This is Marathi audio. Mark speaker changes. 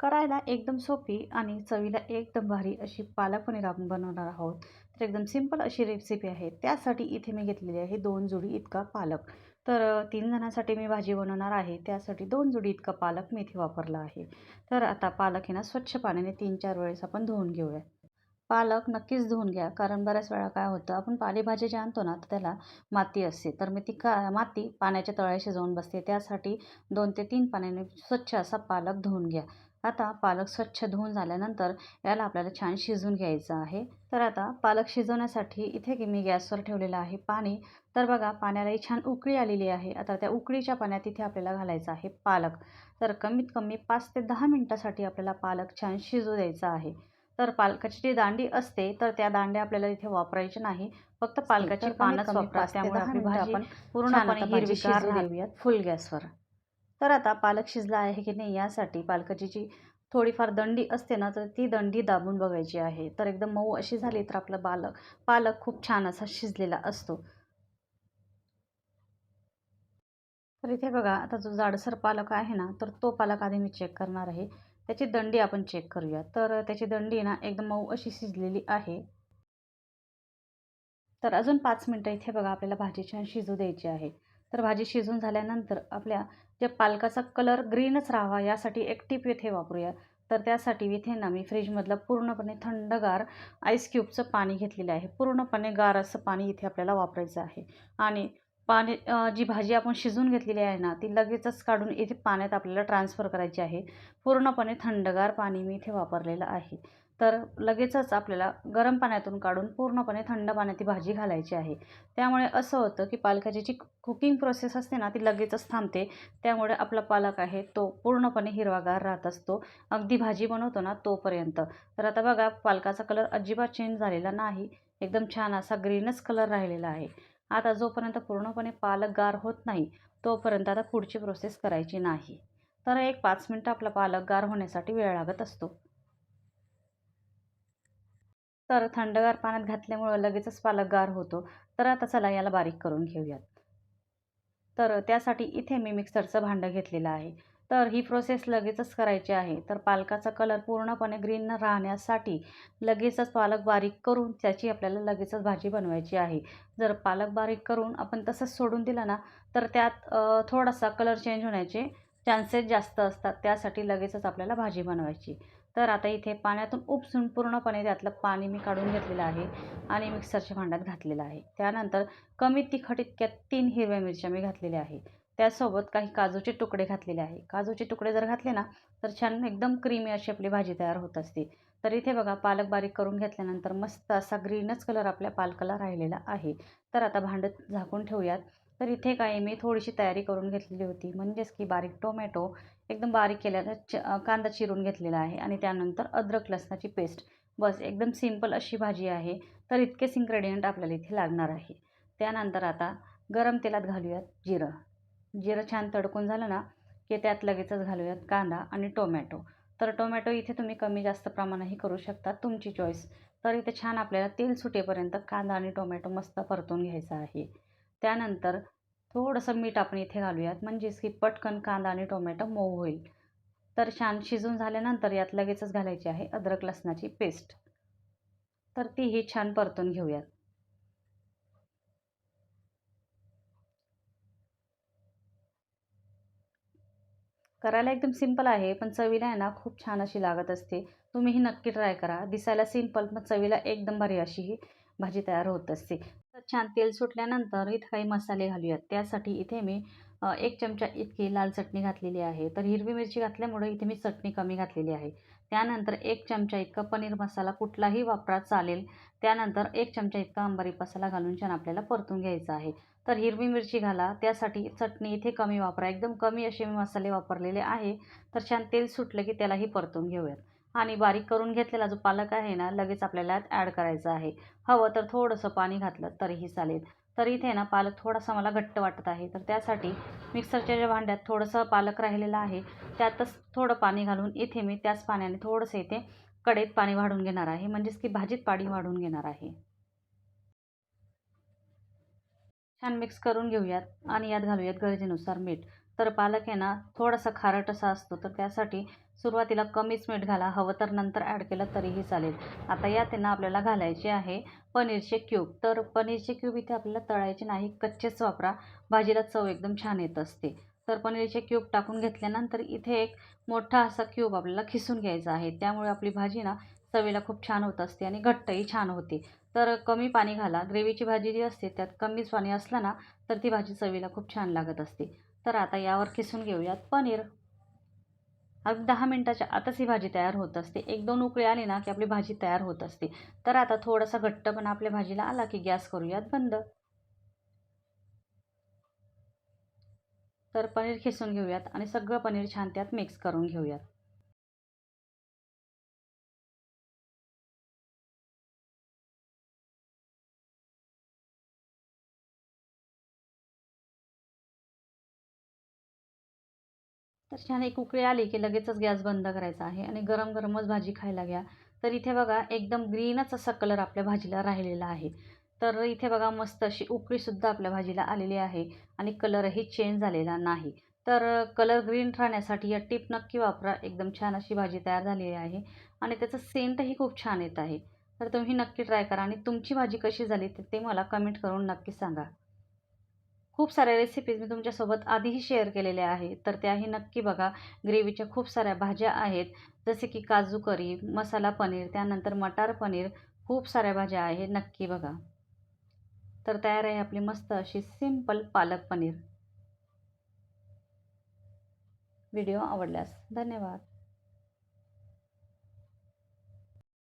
Speaker 1: करायला एकदम सोपी आणि चवीला एकदम भारी अशी पालक पनीर आपण बनवणार आहोत. तर एकदम सिंपल अशी रेसिपी आहे. त्यासाठी इथे मी घेतलेली आहे दोन जुडी इतका पालक. तर तीन जणांसाठी मी भाजी बनवणार आहे. त्यासाठी दोन जुडी इतका पालक मी इथे वापरला आहे. तर आता पालक हे ना स्वच्छ पाण्याने तीन चार वेळेस आपण धुवून घेऊया. पालक नक्कीच धुवून घ्या. कारण बऱ्याच वेळा काय होतं आपण पालेभाज्या जे आणतो ना तर त्याला माती असते. तर मी ती का माती पाण्याच्या तळ्याशी जाऊन बसते. त्यासाठी दोन ते तीन पाण्याने स्वच्छ असा पालक धुवून घ्या. आता पालक स्वच्छ धुवून झाल्यानंतर याला आपल्याला छान शिजवून घ्यायचं आहे. तर आता पालक शिजवण्यासाठी इथे की मी गॅसवर ठेवलेलं आहे पाणी. तर बघा पाण्यालाही छान उकळी आलेली आहे. आता त्या उकळीच्या पाण्यात इथे आपल्याला घालायचं आहे पालक. तर कमीत कमी पाच ते दहा मिनटासाठी आपल्याला पालक छान शिजू द्यायचा आहे. तर पालकाची जी दांडी असते तर त्या दांड्या आपल्याला इथे वापरायची नाही. फक्त पालकाची पानच वापरा. त्यामुळे
Speaker 2: आपण
Speaker 1: पूर्णपणे हिरवीगार.
Speaker 2: देऊयात.
Speaker 1: फुल गॅसवर. तर आता पालक शिजला आहे की नाही यासाठी पालकाची जी थोडीफार दंडी असते ना तर ती दंडी दाबून बघायची आहे. तर एकदम मऊ अशी झाली तर आपला पालक पालक खूप छान असा शिजलेला असतो. तर इथे बघा आता जो जाडसर पालक आहे ना तर तो पालक आधी मी चेक करणार आहे. त्याची दंडी आपण चेक करूया. तर त्याची दंडी ना एकदम मऊ अशी शिजलेली आहे. तर अजून पाच मिनटं इथे बघा आपल्याला भाजी छान शिजू द्यायची आहे. तर भाजी शिजून झाल्यानंतर आपल्या जे पालकाचा कलर ग्रीनच राहावा यासाठी एक टीप इथे वापरूया. तर त्यासाठी इथे ना मी फ्रीजमधलं पूर्णपणे थंडगार आईस क्यूबचं पाणी घेतलेलं आहे. पूर्णपणे गार असं पाणी इथे आपल्याला वापरायचं आहे. आणि पाणी जी भाजी आपण शिजवून घेतलेली आहे ना ती लगेचच काढून इथे पाण्यात आपल्याला ट्रान्सफर करायची आहे. पूर्णपणे थंडगार पाणी मी इथे वापरलेलं आहे. तर लगेचच आपल्याला गरम पाण्यातून काढून पूर्णपणे थंड पाण्यात ती भाजी घालायची आहे. त्यामुळे असं होतं की पालकाची जी कुकिंग प्रोसेस असते ना ती लगेचच थांबते. त्यामुळे आपला पालक आहे तो पूर्णपणे हिरवागार राहत असतो. अगदी भाजी बनवतो ना तोपर्यंत. तर आता बघा पालकाचा कलर अजिबात चेंज झालेला नाही. एकदम छान असा ग्रीनच कलर राहिलेला आहे. आता जोपर्यंत पूर्णपणे पालक गार होत नाही तोपर्यंत आता पुढची प्रोसेस करायची नाही. तर एक पाच मिनटं आपला पालक गार होण्यासाठी वेळ लागत असतो. तर थंडगार पाण्यात घातल्यामुळं लगेचच पालक गार होतो. तर आता चला याला बारीक करून घेऊयात. तर त्यासाठी इथे मी मिक्सरचं भांडं घेतलेलं आहे. तर ही प्रोसेस लगेचच करायची आहे. तर पालकाचा कलर पूर्णपणे ग्रीन राहण्यासाठी लगेचच पालक बारीक करून त्याची आपल्याला लगेचच भाजी बनवायची आहे. जर पालक बारीक करून आपण तसंच सोडून दिला ना तर त्यात थोडासा कलर चेंज होण्याचे चान्सेस जास्त असतात त्यासाठी लगेचच आपल्याला भाजी बनवायची. तर आता इथे पाण्यातून उपसून पूर्णपणे त्यातलं पाणी मी काढून घेतलेलं आहे आणि मिक्सरच्या भांड्यात घातलेलं आहे. त्यानंतर कमी तिखट इतक्यात तीन हिरव्या मिरच्या मी घातलेल्या आहे त्यासोबत काही काजूचे तुकडे घातलेले आहे. काजूचे तुकडे जर घातले ना तर छान एकदम क्रीमी अशी आपली भाजी तयार होत असते. तर इथे बघा पालक बारीक करून घेतल्यानंतर मस्त असा ग्रीनच कलर आपल्या पालकाला राहिलेला आहे. तर आता भांडं झाकून ठेवूयात. तर इथे काही मी थोडीशी तयारी करून घेतलेली होती. म्हणजेच की बारीक टोमॅटो एकदम बारीक केलेला च कांदा चिरून घेतलेला आहे आणि त्यानंतर अद्रक लसणाची पेस्ट. बस एकदम सिंपल अशी भाजी आहे. तर इतकेच इन्ग्रेडियंट आपल्याला इथे लागणार आहे. त्यानंतर आता गरम तेलात घालूयात जिरं. जिरं छान तडकून झालं ना की त्यात लगेचच घालूयात कांदा आणि टोमॅटो. तर टोमॅटो इथे तुम्ही कमी जास्त प्रमाणातही करू शकता तुमची चॉईस तर इथे छान आपल्याला तेल सुटेपर्यंत कांदा आणि टोमॅटो मस्त परतून घ्यायचा आहे. त्यानंतर थोडंसं मीठ आपण इथे घालूयात. म्हणजेच की पटकन कांदा आणि टोमॅटो मऊ होईल. तर छान शिजून झाल्यानंतर यात लगेचच घालायची आहे अद्रक लसणाची पेस्ट. तर तीही छान परतून घेऊयात. करायला एकदम सिंपल आहे पण चवीला आहे ना खूप छान अशी लागत असते. तुम्हीही नक्की ट्राय करा. दिसायला सिंपल पण चवीला एकदम भारी अशी ही भाजी तयार होत असते. तर छान तेल सुटल्यानंतर इथं काही मसाले घालूयात. त्यासाठी इथे मी एक चमचा इतकी लाल चटणी घातलेली आहे. तर हिरवी मिरची घातल्यामुळे इथे मी चटणी कमी घातलेली आहे. त्यानंतर एक चमचा इतका पनीर मसाला कुठलाही वापरा चालेल. त्यानंतर एक चमचा इतका अंबारी मसाला घालून छान आपल्याला परतून घ्यायचा आहे. तर हिरवी मिरची घाला. त्यासाठी चटणी इथे कमी वापरा. एकदम कमी असे मी मसाले वापरलेले आहे. तर छान तेल सुटलं की त्यालाही परतून घेऊयात. आणि बारीक करून घेतलेला जो पालक आहे ना लगेच आपल्याला ॲड करायचा आहे. हवं तर थोडंसं पाणी घातलं तरीही चालेल. तर इथे ना पालक थोडासा मला घट्ट वाटत आहे. तर त्यासाठी मिक्सरच्या ज्या भांड्यात थोडंसं पालक राहिलेलं आहे त्यातच थोडं पाणी घालून इथे मी त्याच पाण्याने थोडंसं इथे कढईत पाणी वाढून घेणार आहे. म्हणजेच की भाजीत पाणी वाढून घेणार आहे. छान मिक्स करून घेऊयात आणि यात घालूयात गरजेनुसार मीठ. तर पालक आहे ना थोडासा खारट असा असतो. तर त्यासाठी सुरुवातीला कमीच मीठ घाला हवं तर नंतर ॲड केलं तरीही चालेल. आता यात त्यांना आपल्याला घालायचे आहे पनीरचे क्यूब तर पनीरचे क्यूब इथे आपल्याला तळायचे नाही कच्चेच वापरा. भाजीला चव एकदम छान येत असते. तर पनीरचे क्यूब टाकून घेतल्यानंतर इथे एक मोठा असा क्यूब आपल्याला खिसून घ्यायचा आहे. त्यामुळे आपली भाजी ना चवीला खूप छान होत असते आणि घट्टही छान होते. तर कमी पाणी घाला. ग्रेव्हीची भाजी जी असते त्यात कमीच पाणी असलं ना तर ती भाजी चवीला खूप छान लागत असते. तर आता यावर खिसून घेऊयात पनीर. अगदी दहा मिनटाच्या आतच ही भाजी तयार होत असते. एक दोन उकळी आली ना की आपली भाजी तयार होत असते. तर आता थोडासा घट्टपणा आपल्या भाजीला आला की गॅस करूयात बंद. तर पनीर खिसून घेऊयात आणि सगळं पनीर छान त्यात मिक्स करून घेऊयात. तर छान एक उकळी आली की लगेचच गॅस बंद करायचा आहे आणि गरम गरमच भाजी खायला घ्या. तर इथे बघा एकदम ग्रीनच असा कलर आपल्या भाजीला राहिलेला आहे. तर इथे बघा मस्त अशी उकळीसुद्धा आपल्या भाजीला आलेली आहे आणि कलरही चेंज झालेला नाही. तर कलर ग्रीन राहण्यासाठी या टीप नक्की वापरा. एकदम छान अशी भाजी तयार झालेली आहे आणि त्याचं सेंटही खूप छान येत आहे. तर तुम्ही नक्की ट्राय करा आणि तुमची भाजी कशी झाली ते मला कमेंट करून नक्की सांगा. खूप साऱ्या रेसिपीज मी तुमच्यासोबत आधीही शेअर केलेल्या आहेत. तर त्याही नक्की बघा. ग्रेव्हीच्या खूप साऱ्या भाज्या आहेत. जसे की काजू करी मसाला पनीर त्यानंतर मटार पनीर खूप साऱ्या भाज्या आहेत. नक्की बघा. तर तयार आहे आपली मस्त अशी सिंपल पालक पनीर. व्हिडिओ आवडल्यास धन्यवाद.